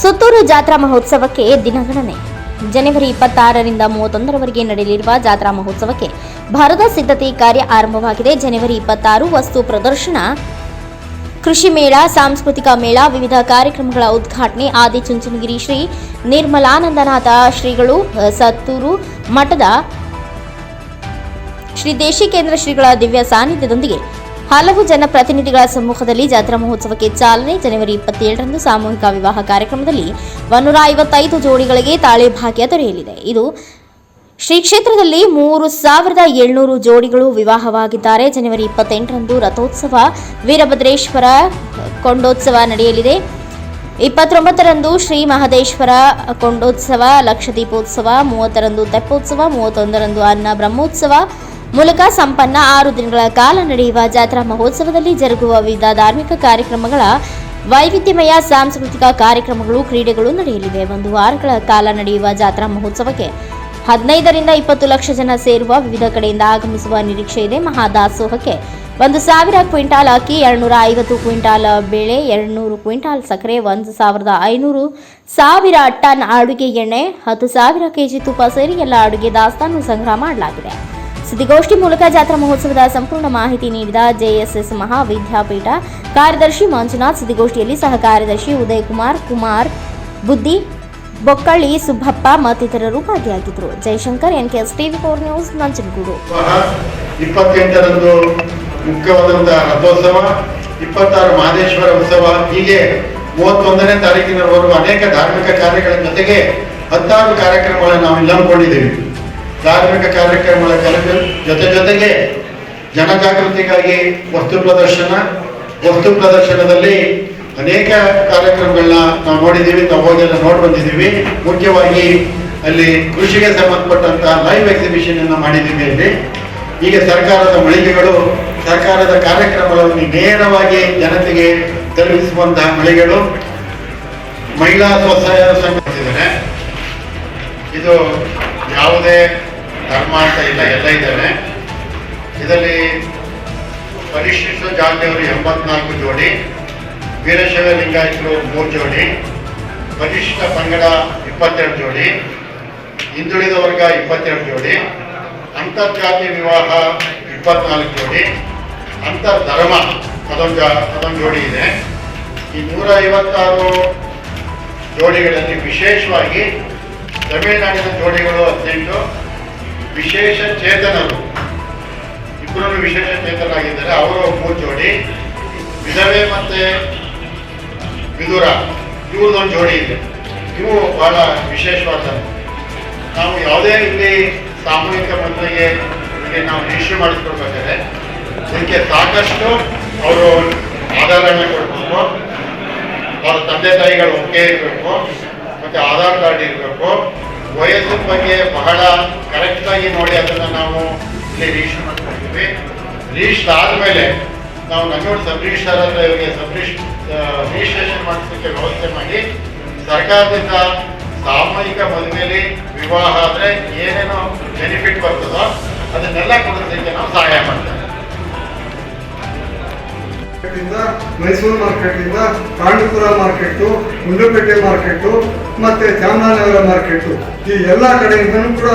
ಸುತ್ತೂರು ಜಾತ್ರಾ ಮಹೋತ್ಸವಕ್ಕೆ ದಿನಗಣನೆ ಜನವರಿ ಇಪ್ಪತ್ತಾರರಿಂದ ಮೂವತ್ತೊಂದರವರೆಗೆ ನಡೆಯಲಿರುವ ಜಾತ್ರಾ ಮಹೋತ್ಸವಕ್ಕೆ ಭಾರತ ಸಿದ್ಧತೆ ಕಾರ್ಯ ಆರಂಭವಾಗಿದೆ. ಜನವರಿ ಇಪ್ಪತ್ತಾರು ವಸ್ತು ಪ್ರದರ್ಶನ, ಕೃಷಿ ಮೇಳ, ಸಾಂಸ್ಕೃತಿಕ ಮೇಳ, ವಿವಿಧ ಕಾರ್ಯಕ್ರಮಗಳ ಉದ್ಘಾಟನೆ ಆದಿಚುಂಚನಗಿರಿ ಶ್ರೀ ನಿರ್ಮಲಾನಂದನಾಥ ಶ್ರೀಗಳು ಸತ್ತೂರು ಮಠದ ಶ್ರೀ ದೇಶಿಕೇಂದ್ರ ಶ್ರೀಗಳ ದಿವ್ಯ ಸಾನ್ನಿಧ್ಯದೊಂದಿಗೆ ಹಲವು ಜನಪ್ರತಿನಿಧಿಗಳ ಸಮ್ಮುಖದಲ್ಲಿ ಜಾತ್ರಾ ಮಹೋತ್ಸವಕ್ಕೆ ಚಾಲನೆ ಜನವರಿ ಇಪ್ಪತ್ತೇಳರಂದು ಸಾಮೂಹಿಕ ವಿವಾಹ ಕಾರ್ಯಕ್ರಮದಲ್ಲಿ ಒಂದೂರ ಐವತ್ತೈದು ಜೋಡಿಗಳಿಗೆ ತಾಳೆ ಭಾಗ್ಯ ದೊರೆಯಲಿದೆ. ಇದು ಶ್ರೀ ಕ್ಷೇತ್ರದಲ್ಲಿ ಮೂರು ಸಾವಿರದ ಏಳ್ನೂರು ಜೋಡಿಗಳು ವಿವಾಹವಾಗಿದ್ದಾರೆ. ಜನವರಿ ಇಪ್ಪತ್ತೆಂಟರಂದು ರಥೋತ್ಸವ ವೀರಭದ್ರೇಶ್ವರ ಕೊಂಡೋತ್ಸವ ನಡೆಯಲಿದೆ. ಇಪ್ಪತ್ತೊಂಬತ್ತರಂದು ಶ್ರೀ ಮಹದೇಶ್ವರ ಕೊಂಡೋತ್ಸವ, ಲಕ್ಷದೀಪೋತ್ಸವ, ಮೂವತ್ತರಂದು ತೆಪ್ಪೋತ್ಸವ ಮೂವತ್ತೊಂದರಂದು ಅನ್ನ ಬ್ರಹ್ಮೋತ್ಸವ ಮೂಲಕ ಸಂಪನ್ನ ಆರು ದಿನಗಳ ಕಾಲ ನಡೆಯುವ ಜಾತ್ರಾ ಮಹೋತ್ಸವದಲ್ಲಿ ಜರುಗುವ ವಿವಿಧ ಧಾರ್ಮಿಕ ಕಾರ್ಯಕ್ರಮಗಳ ವೈವಿಧ್ಯಮಯ ಸಾಂಸ್ಕೃತಿಕ ಕಾರ್ಯಕ್ರಮಗಳು, ಕ್ರೀಡೆಗಳು ನಡೆಯಲಿವೆ. ಒಂದು ವಾರಗಳ ಕಾಲ ನಡೆಯುವ ಜಾತ್ರಾ ಮಹೋತ್ಸವಕ್ಕೆ ಹದಿನೈದರಿಂದ ಇಪ್ಪತ್ತು ಲಕ್ಷ ಜನ ಸೇರುವ ವಿವಿಧ ಕಡೆಯಿಂದ ಆಗಮಿಸುವ ನಿರೀಕ್ಷೆ ಇದೆ. ಮಹಾದಾಸೋಹಕ್ಕೆ ಒಂದು ಸಾವಿರ ಕ್ವಿಂಟಾಲ್ ಅಕ್ಕಿ, ಎರಡುನೂರ ಐವತ್ತು ಕ್ವಿಂಟಾಲ್ ಬೇಳೆ, ಎರಡ್ನೂರು ಕ್ವಿಂಟಾಲ್ ಸಕ್ಕರೆ, ಒಂದು ಸಾವಿರದ ಐನೂರು ಸಾವಿರ ಟನ್ ಅಡುಗೆ ಎಣ್ಣೆ, ಹತ್ತು ಸಾವಿರ ಕೆಜಿ ತುಪ್ಪ ಸೇರಿ ಎಲ್ಲ ಅಡುಗೆ ದಾಸ್ತಾನು ಸಂಗ್ರಹ ಮಾಡಲಾಗಿದೆ. ಸುದ್ದಿಗೋಷ್ಠಿ ಮೂಲಕ ಜಾತ್ರಾ ಮಹೋತ್ಸವದ ಸಂಪೂರ್ಣ ಮಾಹಿತಿ ನೀಡಿದ ಜೆಎಸ್ಎಸ್ ಮಹಾವಿದ್ಯಾಪೀಠ ಕಾರ್ಯದರ್ಶಿ ಮಂಜುನಾಥ್ ಸುದ್ದಿಗೋಷ್ಠಿಯಲ್ಲಿ ಸಹ ಕಾರ್ಯದರ್ಶಿ ಉದಯ್ ಕುಮಾರ್ ಬುದ್ಧಿ ಬೊಕ್ಕಳ್ಳಿ, ಸುಬ್ಬಪ್ಪ ಮತ್ತಿತರರು ಭಾಗಿಯಾಗಿದ್ದರು. Jayashankar NKS TV four news, Nanjangud. ಇಪ್ಪತ್ತೆಂಟರಂದು ಮುಖ್ಯವಾದಂತಹ ರಥೋತ್ಸವ, ಇಪ್ಪತ್ತಾರು ಮಹದೇಶ್ವರ ಉತ್ಸವ, ಹೀಗೆ ಮೂವತ್ತೊಂದನೇ ತಾರೀಕಿನವರೆಗೂ ಅನೇಕ ಧಾರ್ಮಿಕ ಕಾರ್ಯಗಳ ಜೊತೆಗೆ ಹತ್ತಾರು ಕಾರ್ಯಕ್ರಮಗಳನ್ನು ನಾವು ಇಲ್ಲಿ ಹಮ್ಮಿಕೊಂಡಿದ್ದೀವಿ. ಧಾರ್ಮಿಕ ಕಾರ್ಯಕ್ರಮಗಳ ಕಲೆ ಜೊತೆ ಜೊತೆಗೆ ಜನಜಾಗೃತಿಗಾಗಿ ವಸ್ತು ಪ್ರದರ್ಶನ, ವಸ್ತು ಪ್ರದರ್ಶನದಲ್ಲಿ ಅನೇಕ ಕಾರ್ಯಕ್ರಮಗಳನ್ನ ನಾವು ನೋಡಿದ್ದೀವಿ, ನಾವು ನೋಡಿ ಬಂದಿದ್ದೀವಿ. ಮುಖ್ಯವಾಗಿ ಅಲ್ಲಿ ಕೃಷಿಗೆ ಸಂಬಂಧಪಟ್ಟಂತಹ ಲೈವ್ ಎಕ್ಸಿಬಿಷನ್ ಅನ್ನು ಮಾಡಿದ್ದೀವಿ ಅಲ್ಲಿ. ಈಗ ಸರ್ಕಾರದ ಮಳಿಗೆಗಳು, ಸರ್ಕಾರದ ಕಾರ್ಯಕ್ರಮಗಳನ್ನು ನೇರವಾಗಿ ಜನತೆಗೆ ತಲುಪಿಸುವಂತಹ ಮಳಿಗೆಗಳು ಮಹಿಳಾ ಸ್ವಸಹಾಯ ಸಂಘ ಇದು ಯಾವುದೇ ಧರ್ಮ ಅಂತ ಇಲ್ಲ ಎಲ್ಲ ಇದ್ದಾವೆ. ಇದರಲ್ಲಿ ಪರಿಶಿಷ್ಟ ಜಾತಿಯವರು ಎಂಬತ್ನಾಲ್ಕು ಜೋಡಿ, ವೀರಶೈವ ಲಿಂಗಾಯತರು ಮೂರು ಜೋಡಿ, ಪರಿಶಿಷ್ಟ ಪಂಗಡ ಇಪ್ಪತ್ತೆರಡು ಜೋಡಿ, ಹಿಂದುಳಿದ ವರ್ಗ ಇಪ್ಪತ್ತೆರಡು ಜೋಡಿ, ಅಂತರ್ಜಾತಿ ವಿವಾಹ ಇಪ್ಪತ್ನಾಲ್ಕು ಜೋಡಿ, ಅಂತರ್ಧರ್ಮ ಅದೊಂದು ಅದೊಂದು ಜೋಡಿ ಇದೆ. ಈ ನೂರ ಐವತ್ತಾರು ಜೋಡಿಗಳಲ್ಲಿ ವಿಶೇಷವಾಗಿ ತಮಿಳುನಾಡಿನ ಜೋಡಿಗಳು ಹದಿನೆಂಟು ವಿಶೇಷ ಚೇತನರು. ಇಬ್ಬರು ವಿಶೇಷ ಚೇತನರಾಗಿದ್ದಾರೆ. ಅವರು ಮೂರು ಜೋಡಿ. ವಿಧವೆ ಮತ್ತೆ ವಿದುರ. ಇವ್ರದೊಂದು ಜೋಡಿ ಇದೆ. ಇವು ಬಹಳ ವಿಶೇಷವಾದ. ನಾವು ಯಾವುದೇ ಇಲ್ಲಿ ಸಾಮೂಹಿಕ ಮದುವೆಗೆ ಇಲ್ಲಿ ನಾವು ರಿಜಿಸ್ಟರ್ ಮಾಡಿಸ್ಕೊಳ್ಬೇಕಾದ್ರೆ, ಇದಕ್ಕೆ ಸಾಕಷ್ಟು ಅವರು ಆಧಾರಗಳನ್ನ ಕೊಡಬೇಕು. ಅವರ ತಂದೆ ತಾಯಿಗಳು ಒಪ್ಪಿಗೆ ಇರಬೇಕು. ಮತ್ತೆ ಆಧಾರ್ ಕಾರ್ಡ್ ಇರಬೇಕು. ವಯಸ್ಸಿನ ಬಗ್ಗೆ ಬಹಳ ಕರೆಕ್ಟ್ ಆಗಿ ನೋಡಿ ಅದನ್ನ ನಾವು ಇಲ್ಲಿ ರಿಜಿಸ್ಟರ್ ಮಾಡ್ಕೊಂಡಿದ್ವಿ. ರಿಜಿಸ್ಟರ್ ಆದ್ಮೇಲೆ ನಾವು ನನ್ನೂರು ಸಬ್ ರಿಜಿಸ್ಟರ್ ಅಂದ್ರೆ ಇವರಿಗೆ ಸಬ್ ರಿಜಿಸ್ಟ್ರೇಷನ್ ಮಾಡಿಸಲಿಕ್ಕೆ ವ್ಯವಸ್ಥೆ ಮಾಡಿ, ಸರ್ಕಾರದಿಂದ ಸಾಮೂಹಿಕ ಮದುವೆಯಲ್ಲಿ ವಿವಾಹ ಆದ್ರೆ ಏನೇನೋ ಬೆನಿಫಿಟ್ ಬರ್ತದೋ ಅದನ್ನೆಲ್ಲ ಕೊಡೋದಕ್ಕೆ ನಾವು ಸಹಾಯ ಮಾಡ್ತೇವೆ ಮಾರ್ಕೆಟಿಂದ ಮೈಸೂರು ಮಾರ್ಕೆಟಿಂದ ಪಾಂಡುಪುರ ಮಾರ್ಕೆಟು ಗುಂಡ್ಲುಪೇಟೆ ಮಾರ್ಕೆಟು ಮತ್ತೆ ಚಾಮರಾಜನಗರ ಮಾರ್ಕೆಟು ಈ ಎಲ್ಲ ಕಡೆಯಿಂದನೂ ಕೂಡ